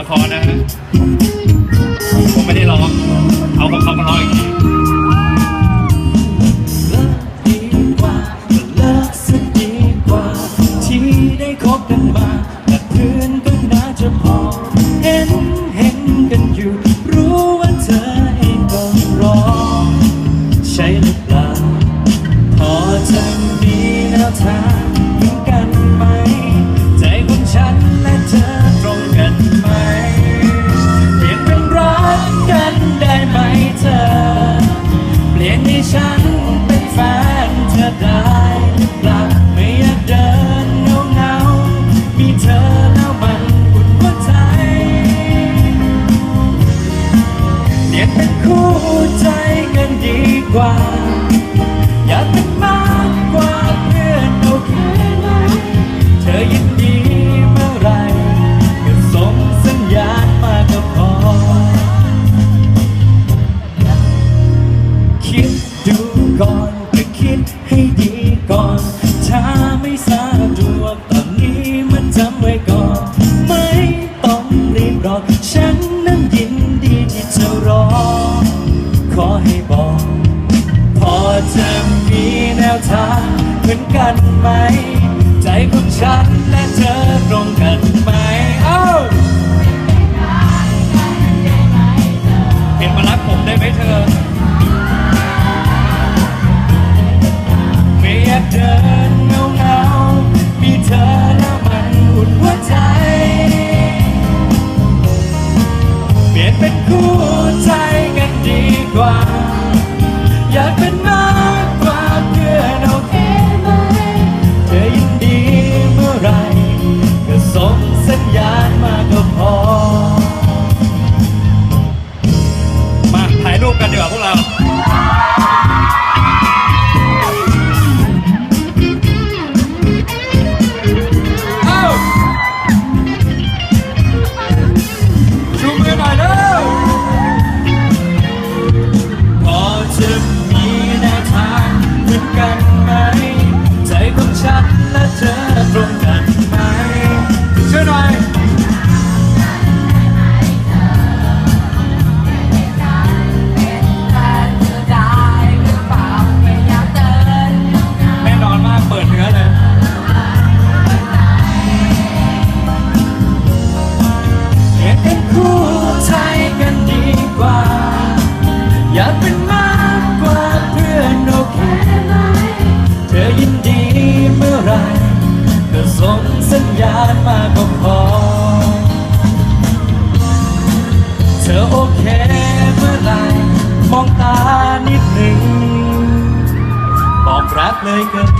ละครนะฮะผมไม่ได้ร้อง เอาของเขามาร้องอีกทีที่ได้คบกันมาแต่เพื่อนก็น่าจะพอเห็นเห็น เปลี่ยนเป็นคู่ใจกันดีกว่า อยากเป็นมากกว่าเพื่อนโอเคไหมเธอยินดีเมื่อไรก็ส่งสัญญาณมาก็พอ คิดดูก่อนก็คิดให้ดี กันไหม ใจของฉันและเธอตรงกันไหม เอ้าเปลี่ยนมารักผมได้ไหมเธอ ไม่อยากเดินเงาเงามีเธอแล้วมันอุ่นหัวใจ เปลี่ยนเป็นคู่ใจกันดีกว่า อยากเป็นมา สัญญาณมาก็พอ เธอโอเคเมื่อไหรมองตานิดหนึ่งบอกรักเลยก็ดี